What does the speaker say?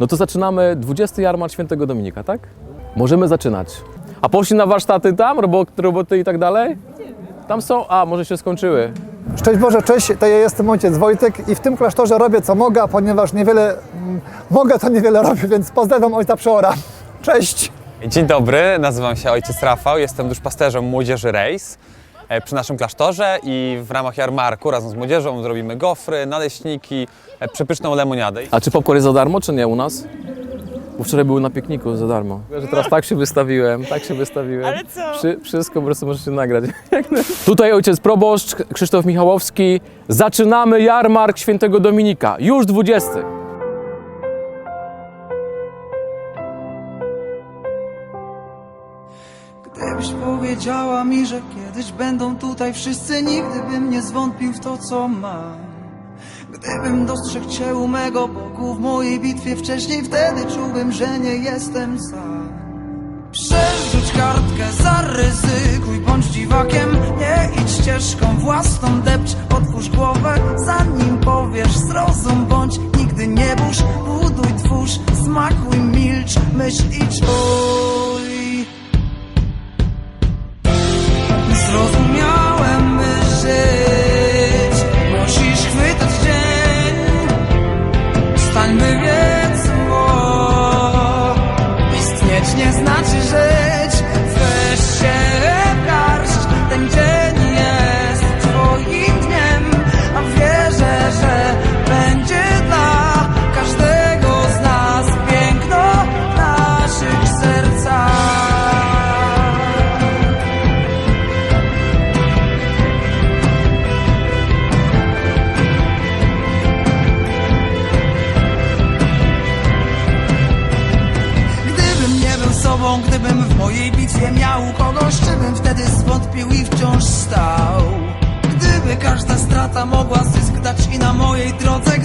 No to zaczynamy 20 jarmark Świętego Dominika, tak? Możemy zaczynać. A poszli na warsztaty tam, robo- roboty i tak dalej? Tam są? A, może się skończyły. Szczęść Boże, cześć, to ja jestem ojciec Wojtek i w tym klasztorze robię co mogę, ponieważ niewiele mm, mogę, to niewiele robię, więc pozdrawiam ojca Przeora. Cześć! Dzień dobry, nazywam się ojciec Rafał, jestem duszpasterzem Młodzieży Rejs przy naszym klasztorze i w ramach jarmarku razem z młodzieżą zrobimy gofry, naleśniki, e, przepyszną lemoniadę. A czy popcorn jest za darmo, czy nie u nas? Bo wczoraj były na pikniku za darmo. Że teraz tak się wystawiłem, tak się wystawiłem. Ale co? Wszy, wszystko po prostu możecie nagrać. Tutaj ojciec proboszcz Krzysztof Michałowski. Zaczynamy jarmark Świętego Dominika. Już 20. Gdybyś powiedziała mi, że kiedyś będą tutaj wszyscy, nigdy bym nie zwątpił w to, co mam. Gdybym dostrzegł cię u mego boku w mojej bitwie wcześniej, wtedy czułbym, że nie jestem sam. Przerzuć kartkę, zaryzykuj, bądź dziwakiem, nie idź ścieżką własną, depcz, otwórz głowę, zanim powiesz, zrozum, bądź nigdy nie burz, buduj, twórz, smakuj, milcz, myśl i czuj. nuestros sobą, gdybym w mojej bitwie miał kogoś, czy bym wtedy zwątpił i wciąż stał? Gdyby każda strata mogła zysk dać i na mojej drodze,